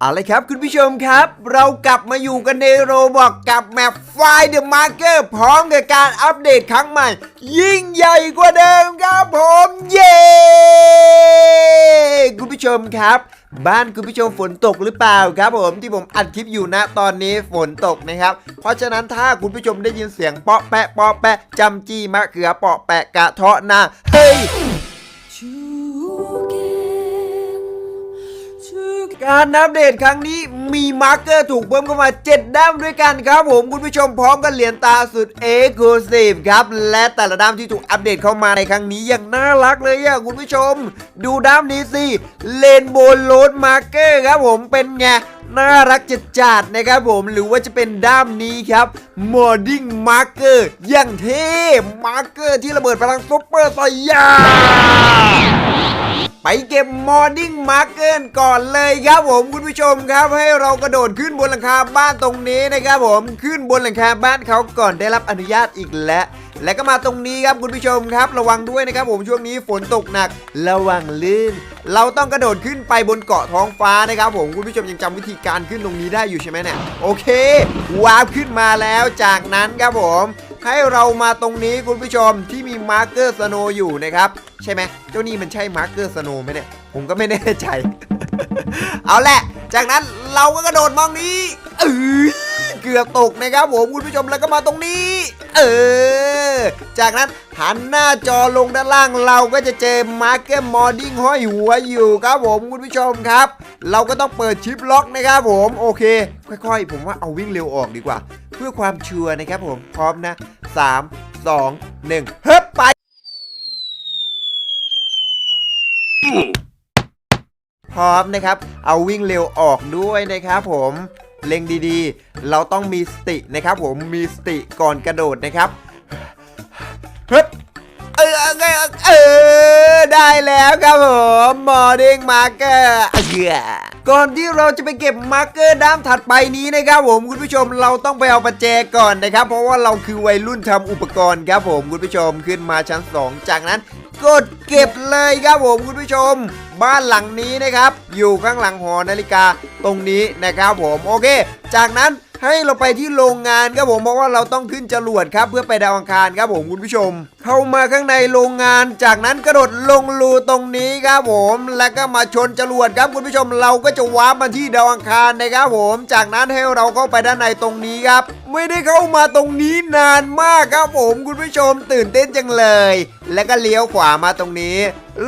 เอาเลยครับคุณผู้ชมครับ เรากลับมาอยู่กันในโรบอกกับแมปไฟเดอะมาร์เกอร์พร้อมกับการอัปเดตครั้งใหม่ ยิ่งใหญ่กว่าเดิมครับผมเย้คุณผู้ชมครับ บ้านคุณผู้ชมฝนตกหรือเปล่าครับผมที่ผมอัดคลิปอยู่นะตอนนี้ฝนตกนะครับ เพราะฉะนั้นถ้าคุณผู้ชมได้ยินเสียงเปาะแปะเปาะแปะจำจี้มะเขือเปาะแปะกระเทาะหน้าเฮ้ย การอัปเดตครั้งนี้มีมาร์กเกอร์ถูกเพิ่มเข้ามา 7ด้ามด้วยกันครับผมคุณผู้ชมพร้อมกันเหรียญตาสุดเอ็กซ์คลูซีฟครับ และแต่ละด้ามที่ถูกอัปเดตเข้ามาในครั้งนี้อย่างน่ารักเลยอะคุณผู้ชม ดูด้ามนี้สิเลนโบว์โลดมาร์กเกอร์ครับผมเป็นไงน่ารักจัดจัดนะครับผมหรือว่าจะเป็นด้ามนี้ครับมอร์ดิ้งมาร์เกอร์อย่างเท่มาร์เกอร์ที่ระเบิดพลังซุปเปอร์ไซยา ไปเก็บมอร์นิ่งมาร์เกอร์ก่อนเลยครับผมคุณผู้ชมครับ ให้เรากระโดดขึ้นบนหลังคาบ้านตรงนี้นะครับผมขึ้นบนหลังคาบ้านเขาก่อนได้รับอนุญาตอีกแล้วและก็มาตรงนี้ครับคุณผู้ชมครับ ระวังด้วยนะครับผมช่วงนี้ฝนตกหนัก ระวังลื่น เราต้องกระโดดขึ้นไปบนเกาะท้องฟ้านะครับผมคุณผู้ชมยังจำวิธีการขึ้นตรงนี้ได้อยู่ใช่ไหมเนี่ยโอเควาร์ปขึ้นมาแล้วจากนั้นครับผม ให้เรามาตรงนี้คุณผู้ชมที่มีมาร์เกอร์สโนอยู่นะครับ ใช่ไหมเจ้านี่มันใช่มาร์เกอร์สโนไหมเนี่ย ผมก็ไม่แน่ใจ เอาแหละ จากนั้นเราก็กระโดดมองนี้เออเกือบตกนะครับผมคุณผู้ชมแล้วก็มาตรงนี้ เออ จากนั้นหันหน้าจอลงด้านล่างเราก็จะเจอมาร์เกอร์มอร์ดิ้งห้อยหัวอยู่ครับผมคุณผู้ชมครับ เราก็ต้องเปิดชิปล็อกนะครับผมโอเค ค่อยๆ ผมว่าเอาวิ่งเร็วออกดีกว่า เพื่อความชัวร์นะครับผมพร้อมนะ 3 2 1เฮ้ยไปพร้อมนะครับ เอาวิ่งเร็วออกด้วยนะครับผมเล็งดีๆ เราต้องมีสตินะครับผมมีสติก่อนกระโดดนะครับฮึบเออเออเออได้แล้วครับผมมอร์นิ่งมาร์เกอร์เหี้ย ก่อนที่เราจะไปเก็บมาร์เกอร์ด้ามถัดไปนี้นะครับผมคุณผู้ชมเราต้องไปเอาประแจก่อนนะครับ เพราะว่าเราคือวัยรุ่นทำอุปกรณ์ครับผมคุณผู้ชมขึ้นมาชั้น 2 จากนั้นกดเก็บเลยครับผมคุณผู้ชม บ้านหลังนี้นะครับ อยู่ข้างหลังหอนาฬิกาตรงนี้นะครับผมโอเค จากนั้น ให้เราไปที่โรงงานครับผมเพราะว่าเราต้องขึ้นจรวดครับเพื่อไปดาวอังคารครับผมคุณผู้ชม เข้ามาข้างในโรงงาน จากนั้นกระโดดลงรูตรงนี้ครับผม แล้วก็มาชนจรวดครับคุณผู้ชมเราก็จะวาร์ปมาที่ดาวอังคารนะครับผม จากนั้นให้เราเข้าไปด้านในตรงนี้ครับ ไม่ได้เข้ามาตรงนี้นานมากครับผม คุณผู้ชมตื่นเต้นจังเลย แล้วก็เลี้ยวขวามาตรงนี้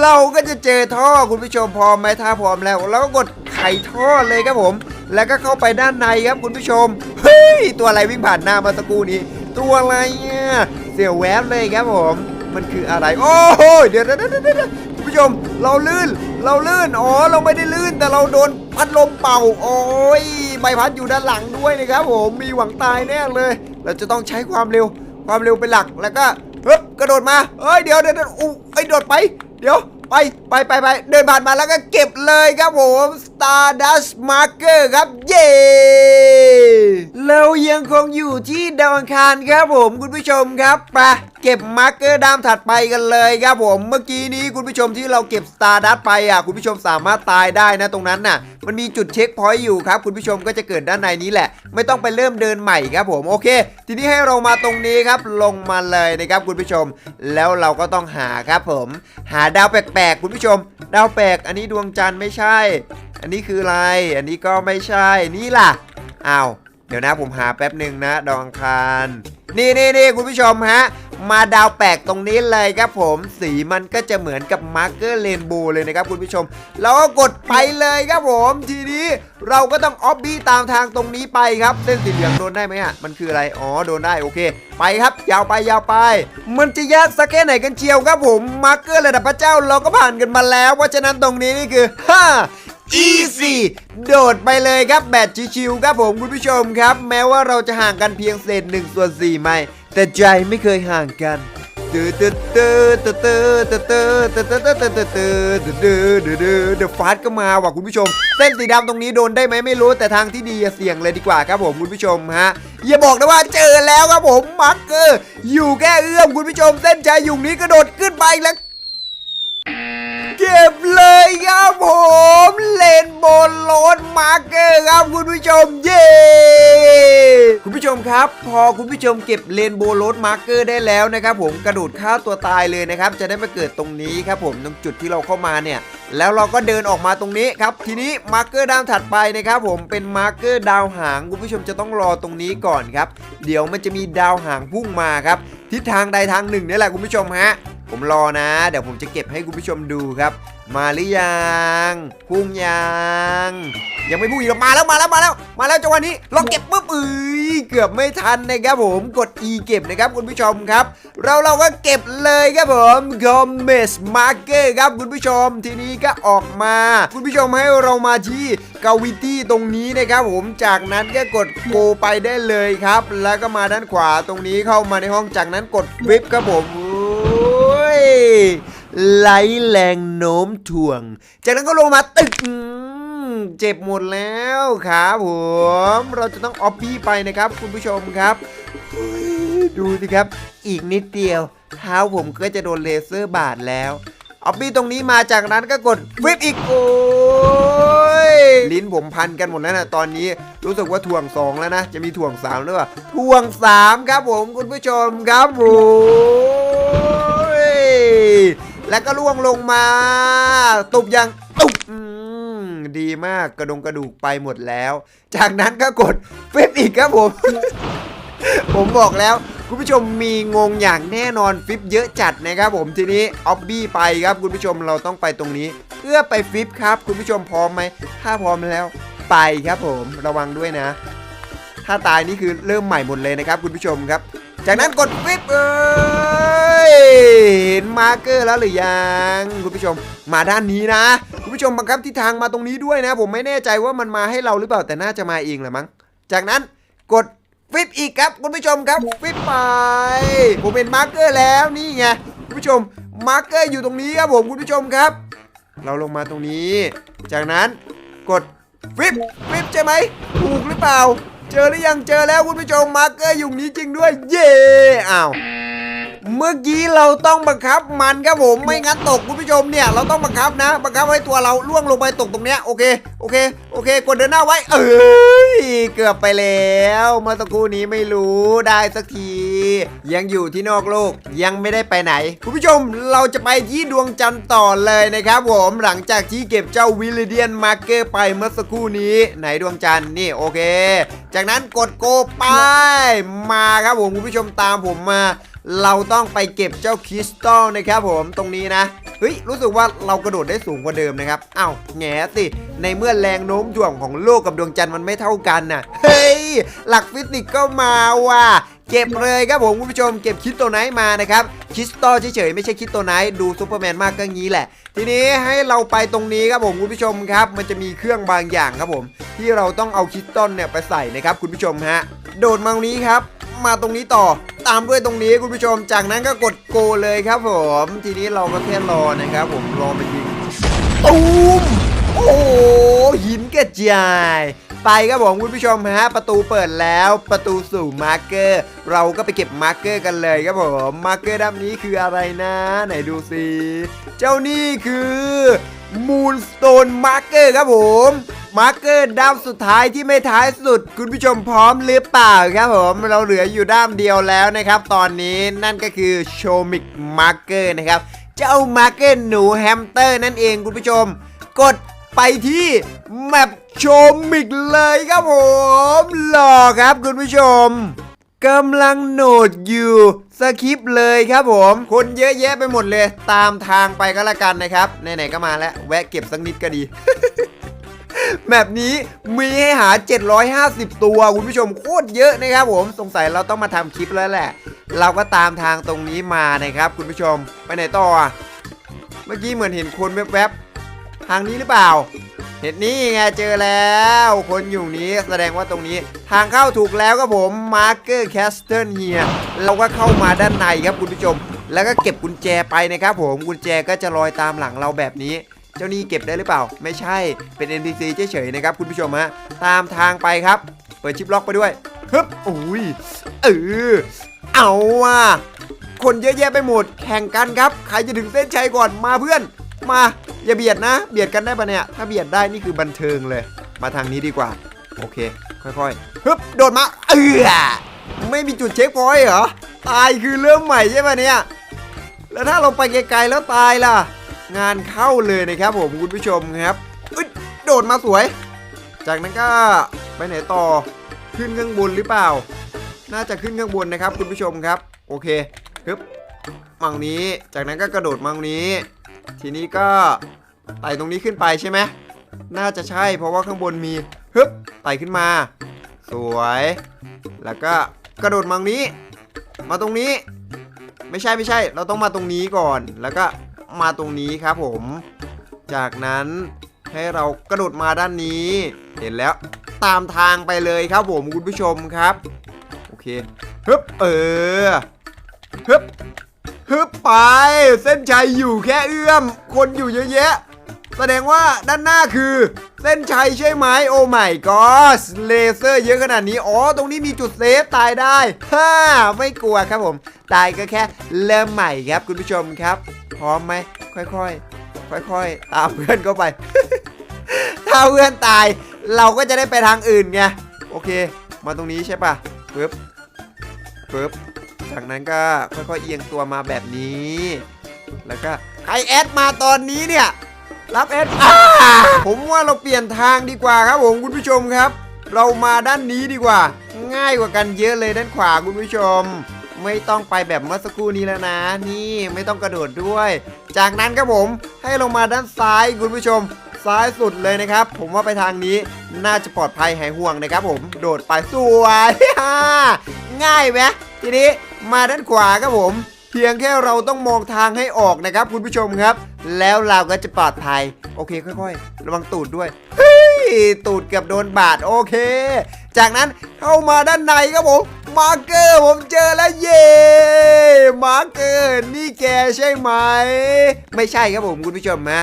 เราก็จะเจอท่อคุณผู้ชมพร้อมไหมถ้าพร้อมแล้วเราก็กดไขท่อเลยครับผม แล้วก็เข้าไปด้านในครับคุณผู้ชม เฮ้ย ตัวอะไรวิ่งผ่านหน้ามาสักครู่นี้ ตัวอะไรเนี่ยเสียวแวบเลยครับผม มันคืออะไร โอ้โหเดี๋ยวเดี๋ยวเดี๋ยวคุณผู้ชม เราลื่น เราลื่น อ๋อ เราไม่ได้ลื่น แต่เราโดนพัดลมเป่า โอ้ย ใบพัดอยู่ด้านหลังด้วยนะครับผม มีหวังตายแน่เลย เราจะต้องใช้ความเร็ว ความเร็วเป็นหลัก แล้วก็เฮ้ยกระโดดมาเอ้ย เดี๋ยวเดี๋ยวเดี๋ยวอู้ไอ้ยโดดไป เดี๋ยว ไปไปไปไปเดินผ่านมาแล้วก็เก็บเลยครับผม Stardust Marker ครับ เย่เรายังคงอยู่ที่ดาวอังคารครับผมคุณผู้ชมครับไปเก็บมาร์เกอร์ดามถัดไปกันเลยครับผม เมื่อกี้นี้คุณผู้ชมที่เราเก็บ Stardust ไปอะคุณผู้ชมสามารถตายได้นะตรงนั้นน่ะ มันมีจุดเช็คพอยต์อยู่ครับคุณผู้ชมก็จะเกิดด้านในนี้แหละ ไม่ต้องไปเริ่มเดินใหม่ครับผมโอเค ทีนี้ให้เรามาตรงนี้ครับลงมาเลยนะครับคุณผู้ชม แล้วเราก็ต้องหาครับผม หาดาวแปลกๆคุณผู้ชม ดาวแปลกอันนี้ดวงจันทร์ไม่ใช่ อันนี้คืออะไร อันนี้ก็ไม่ใช่นี่ล่ะอ้าว เดี๋ยวนะผมหาแป๊บหนึ่งนะ ดองคารนี่นี่นี่คุณผู้ชมฮะ มาดาวแปลกตรงนี้เลยครับผมสีมันก็จะเหมือนกับมาร์เกอร์เรนโบว์เลยนะครับคุณผู้ชม เราก็กดไปเลยครับผมทีนี้เราก็ต้องออฟบี้ตามทางตรงนี้ไปครับเส้นสีเหลืองโดนได้ไหมอะมันคืออะไรอ๋อโดนได้โอเค ไปครับ ยาวไปยาวไป มันจะยากสักแค่ไหนกันเชียวครับผมมาร์เกอร์ระดับพระเจ้าเราก็ผ่านกันมาแล้วเพราะฉะนั้นตรงนี้นี่คือฮ่า Easy โดดไปเลยครับแบตชิวๆครับผมคุณผู้ชมครับ แม้ว่าเราจะห่างกันเพียงเศษ1ส่วน4ไม่แต่ใจไม่เคยห่างกันตื้อตื้อตื้อตื้อตื้อตื้อตื้อตื้อตื้อตื้อตื้อตื้อตื้อตื้อตื้อเดอะฟาสก็มาว่ะคุณผู้ชม เส้นสีดำตรงนี้โดนได้ไหมไม่รู้แต่ทางที่ดีอย่าเสี่ยงเลยดีกว่าครับผมคุณผู้ชมฮะอย่าบอกนะว่าเจอแล้วครับผมมาร์เกอร์อยู่แค่เอื้อมคุณผู้ชม เส้นชายอยู่นี้กระโดดขึ้นไปแล้ว เก็บเลยครับผม พอคุณผู้ชมเก็บเลนโบโรดมาร์เกอร์ได้แล้วนะครับผมกระโดดฆ่าตัวตายเลยนะครับจะได้มาเกิดตรงนี้ครับผมตรงจุดที่เราเข้ามาเนี่ยแล้วเราก็เดินออกมาตรงนี้ครับทีนี้มาร์เกอร์ดาวถัดไปนะครับผมเป็นมาร์เกอร์ดาวหางคุณผู้ชมจะต้องรอตรงนี้ก่อนครับเดี๋ยวมันจะมีดาวหางพุ่งมาครับทิศทางใดทางหนึ่งนี่แหละคุณผู้ชมฮะ ผมรอนะ เดี๋ยวผมจะเก็บให้คุณผู้ชมดูครับ มาหรือยังพุ่งยังยังไม่พุ่งอีกมาแล้วมาแล้วมาแล้ว มาแล้วจังหวะนี้เราเก็บปุ๊บเอ้ยเกือบไม่ทันนะครับผมกด E เก็บนะครับคุณผู้ชมครับ เราเราก็เก็บเลยครับผมคอมเมสมาร์เกอร์ครับคุณผู้ชมทีนี้ก็ออกมา คุณผู้ชมให้เรามาที่กาวิตี้ตรงนี้นะครับผมจากนั้นก็กดโกไปได้เลยครับ แล้วก็มาด้านขวาตรงนี้เข้ามาในห้องจากนั้นกดวิปครับผม ไหลแรงโน้มถ่วง จากนั้นก็ลงมาตึกเจ็บหมดแล้วครับผม เราจะต้องออฟฟี่ไปนะครับ คุณผู้ชมครับดูสิครับ อีกนิดเดียว เท้าผมก็จะโดนเลเซอร์บาดแล้วออฟฟี่ตรงนี้มาจากนั้นก็กดวิปอีกโอ้ยลิ้นผมพันกันหมดแล้วนะตอนนี้รู้สึกว่าถ่วงสองแล้วนะ จะมีถ่วงสามหรือเปล่าถ่วงสามครับผมคุณผู้ชมครับโอ้ย แล้วก็ล่วงลงมา ตุบยังตุบดีมากกระดงกระดูกไปหมดแล้ว จากนั้นก็กดวิปอีกครับผม ผมบอกแล้วคุณผู้ชมมีงงอย่างแน่นอนฟิปเยอะจัดนะครับผมทีนี้ออบบี้ไปครับคุณผู้ชมเราต้องไปตรงนี้ เพื่อไปฟิปครับ คุณผู้ชมพร้อมไหมถ้าพร้อมแล้วไปครับผมระวังด้วยนะ ถ้าตายนี่คือเริ่มใหม่หมดเลยนะครับคุณผู้ชมครับ จากนั้นกดฟิปเอ้ยเห็นมาร์เกอร์แล้วหรือยังคุณผู้ชมมาด้านนี้นะ คุณผู้ชมบังคับทิศทางมาตรงนี้ด้วยนะ ผมไม่แน่ใจว่ามันมาให้เราหรือเปล่าแต่น่าจะมาเองแหละมั้งจากนั้นกดฟิปอีกครับคุณผู้ชมครับฟิปไป ผมเป็นมาร์เกอร์แล้วนี่ไงคุณผู้ชมมาร์เกอร์อยู่ตรงนี้ครับผมคุณผู้ชมครับ เราลงมาตรงนี้ จากนั้นกดฟิปฟิปใช่ไหมถูกหรือเปล่า เจอหรือยังเจอแล้วคุณผู้ชมมาร์เกอร์อยู่นี้จริงด้วย เย่อ้าว เมื่อกี้เราต้องบังคับมันครับผมไม่งั้นตกคุณผู้ชมเนี่ยเราต้องบังคับนะ บังคับให้ตัวเราล่วงลงไปตกตรงเนี้ยโอเคโอเคโอเค กดเดินหน้าไว้ เอ้ยเกือบไปแล้ว เมื่อสักครู่นี้ไม่รู้ได้สักที ยังอยู่ที่นอกโลกยังไม่ได้ไปไหน คุณผู้ชมเราจะไปที่ดวงจันทร์ต่อเลยนะครับผมหลังจากที่เก็บเจ้าวิลเดียนมาร์เกอร์ไปเมื่อสักครู่นี้ ไหนดวงจันทร์นี่โอเค จากนั้นกดโกไปมาครับผมคุณผู้ชมตามผมมา เราต้องไปเก็บเจ้าคริสตัลนะครับผมตรงนี้นะเฮ้ยรู้สึกว่าเรากระโดดได้สูงกว่าเดิมนะครับอ้าวแง่สิในเมื่อแรงโน้มถ่วงของโลกกับดวงจันทร์มันไม่เท่ากันน่ะเฮ้ยหลักฟิสิกส์ก็มาว่ะเก็บเลยครับผมคุณผู้ชมเก็บคิดตัวไนท์มานะครับคริสตัลเฉยๆไม่ใช่คิดตัวไนท์ดูซูเปอร์แมนมากก็งี้แหละ ทีนี้ให้เราไปตรงนี้ครับผมคุณผู้ชมครับ มันจะมีเครื่องบางอย่างครับผม ที่เราต้องเอาคริสตัลเนี่ยไปใส่นะครับคุณผู้ชมฮะ โดดมาตรงนี้ครับ มาตรงนี้ต่อ ตามด้วยตรงนี้คุณผู้ชม จากนั้นก็กดโกเลยครับผม ทีนี้เราก็แค่รอนะครับ ผมรอมายิงตูมโอ้หหินกระจายไปครับผมคุณผู้ชมฮะประตูเปิดแล้วประตูสู่มาร์เกอร์ เราก็ไปเก็บมาร์เกอร์กันเลยครับผมมาร์เกอร์ด้านนี้คืออะไรนะ ไหนดูสิเจ้านี่คือมูนสโตนมาร์เกอร์ครับผม มาร์เกอร์ด้ามสุดท้ายที่ไม่ท้ายสุด คุณผู้ชมพร้อมหรือเปล่าครับผมเราเหลืออยู่ด้ามเดียวแล้วนะครับ ตอนนี้นั่นก็คือโชมิกมาร์เกอร์นะครับ เจ้ามาร์เกอร์หนูแฮมสเตอร์นั่นเองคุณผู้ชม กดไปที่แมปโชมิกเลยครับผมหล่อครับคุณผู้ชมกำลังโหนดอยู่สคริปเลยครับผม คนเยอะแยะไปหมดเลย ตามทางไปก็แล้วกันนะครับไหนๆก็มาแล้ว แวะเก็บสักนิดก็ดี แบบนี้มีให้หา 750 ตัวคุณผู้ชมโคตรเยอะนะครับผมสงสัยเราต้องมาทำคลิปแล้วแหละ เราก็ตามทางตรงนี้มานะครับ คุณผู้ชมไปไหนต่อเมื่อกี้เหมือนเห็นคนแวบๆทางนี้หรือเปล่า เห็นนี่ไงเจอแล้ว คนอยู่นี้แสดงว่าตรงนี้ ทางเข้าถูกแล้วครับผมมาร์เกอร์แคสเทิลเฮียเราก็เข้ามาด้านในครับคุณผู้ชม แล้วก็เก็บกุญแจไปนะครับผมกุญแจก็จะลอยตามหลังเราแบบนี้ เจ้านี่เก็บได้หรือเปล่า ไม่ใช่เป็น NPC เฉยๆนะครับคุณผู้ชมฮะตามทางไปครับ เปิดชิปล็อกไปด้วยฮึบอุ้ยเออเอาว่ะคนเยอะแยะไปหมดแข่งกันครับ ใครจะถึงเส้นชัยก่อนมาเพื่อน มาอย่าเบียดนะ เบียดกันได้ปะเนี่ย ถ้าเบียดได้นี่คือบันเทิงเลย มาทางนี้ดีกว่า โอเค ค่อยๆฮึบโดดมาเออไม่มีจุดเช็คพอยต์เหรอตายคือเริ่มใหม่ใช่ปะเนี่ยแล้วถ้าเราไปไกลๆแล้วตายล่ะ งานเข้าเลยนะครับผมคุณผู้ชมครับอึดโดดมาสวย จากนั้นก็ไปไหนต่อขึ้นข้างบนหรือเปล่า น่าจะขึ้นข้างบนนะครับ คุณผู้ชมครับ โอเคฮึบมังนี้ จากนั้นก็กระโดดมังนี้ ทีนี้ก็ไต่ตรงนี้ขึ้นไปใช่ไหมน่าจะใช่ เพราะว่าข้างบนมีฮึบไต่ขึ้นมา สวย แล้วก็กระโดดมังนี้ มาตรงนี้ ไม่ใช่ไม่ใช่ เราต้องมาตรงนี้ก่อน แล้วก็ มาตรงนี้ครับผม จากนั้นให้เรากระโดดมาด้านนี้ เห็นแล้วตามทางไปเลยครับผมคุณผู้ชมครับ โอเคฮึบเออฮึบฮึบไป เส้นชัยอยู่แค่เอื้อม คนอยู่เยอะแยะ แสดงว่าด้านหน้าคือ เส้นชัยใช่ไหมโอ้ไม่ก็เลเซอร์เยอะขนาดนี้ อ๋อ ตรงนี้มีจุดเซฟตายได้ฮ่าไม่กลัวครับผม ตายก็แค่เริ่มใหม่ครับคุณผู้ชมครับ พร้อมไหมค่อยๆ ค่อยๆ ตามเพื่อนเข้าไป ถ้าเพื่อนตายเราก็จะได้ไปทางอื่นไง โอเค มาตรงนี้ใช่ปะปึ๊บปึ๊บ จากนั้นก็ค่อยๆ เอียงตัวมาแบบนี้ แล้วก็ใครแอดมาตอนนี้เนี่ย รับแอดผมว่าเราเปลี่ยนทางดีกว่าครับผมคุณผู้ชมครับ เรามาด้านนี้ดีกว่า ง่ายกว่ากันเยอะเลยด้านขวาคุณผู้ชม ไม่ต้องไปแบบเมื่อสักครู่นี้แล้วนะ นี่ไม่ต้องกระโดดด้วย จากนั้นครับผมให้ลงมาด้านซ้ายคุณผู้ชม ซ้ายสุดเลยนะครับ ผมว่าไปทางนี้น่าจะปลอดภัยหายห่วงนะครับ ผมโดดไปสวยง่ายไหมทีนี้มาด้านขวาครับผมเพียงแค่เราต้องมองทางให้ออกนะครับ คุณผู้ชมครับ แล้วเราก็จะปลอดภัย โอเคค่อยๆ ระวังตูดด้วยเฮ้ยตูดเกือบโดนบาดโอเค จากนั้นเข้ามาด้านในครับผม มาร์เกอร์ผมเจอแล้วเย่มาร์เกอร์นี่แกใช่ไหม ไม่ใช่ครับผมคุณผู้ชมนะ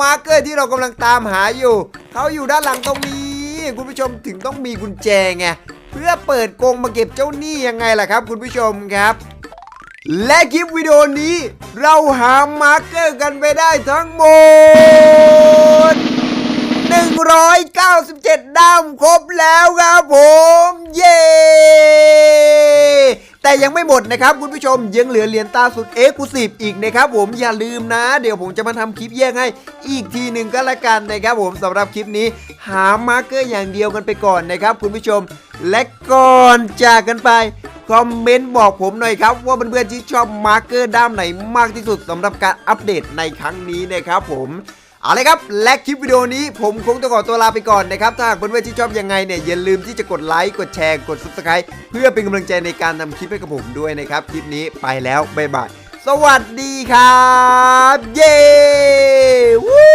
มาร์เกอร์ที่เรากำลังตามหาอยู่ เขาอยู่ด้านหลังตรงนี้ คุณผู้ชมถึงต้องมีกุญแจไงเพื่อเปิดกรงมาเก็บเจ้าหนี้ยังไงล่ะครับ คุณผู้ชมครับ และคลิปวิดีโอนี้ เราหามาร์เกอร์กันไปได้ทั้งหมด 197ด้ามครบแล้วครับผมเย้แต่ยังไม่หมดนะครับคุณผู้ชมยังเหลือเหรียญตาสุดเอ็กซ์คลูซีฟอีกนะครับผมอย่าลืมนะ เดี๋ยวผมจะมาทำคลิปแยกให้อีกทีหนึ่งก็แล้วกันนะครับผมสำหรับคลิปนี้ หามาร์เกอร์อย่างเดียวกันไปก่อนนะครับคุณผู้ชม และก่อนจากกันไปคอมเมนต์บอกผมหน่อยครับ ว่าเพื่อนๆที่ชอบมาร์เกอร์ด้ามไหนมากที่สุดสำหรับการอัปเดตในครั้งนี้นะครับผม เอาเลยครับ และคลิปวิดีโอนี้ผมคงต้องขอตัวลาไปก่อนนะครับ ถ้าหากเพื่อนๆที่ชอบยังไงเนี่ยอย่าลืมที่จะกดไลค์กดแชร์กด subscribe เพื่อเป็นกำลังใจในการทำคลิปให้กับผมด้วยนะครับ คลิปนี้ไปแล้วบ๊ายบายสวัสดีครับ เย้วู้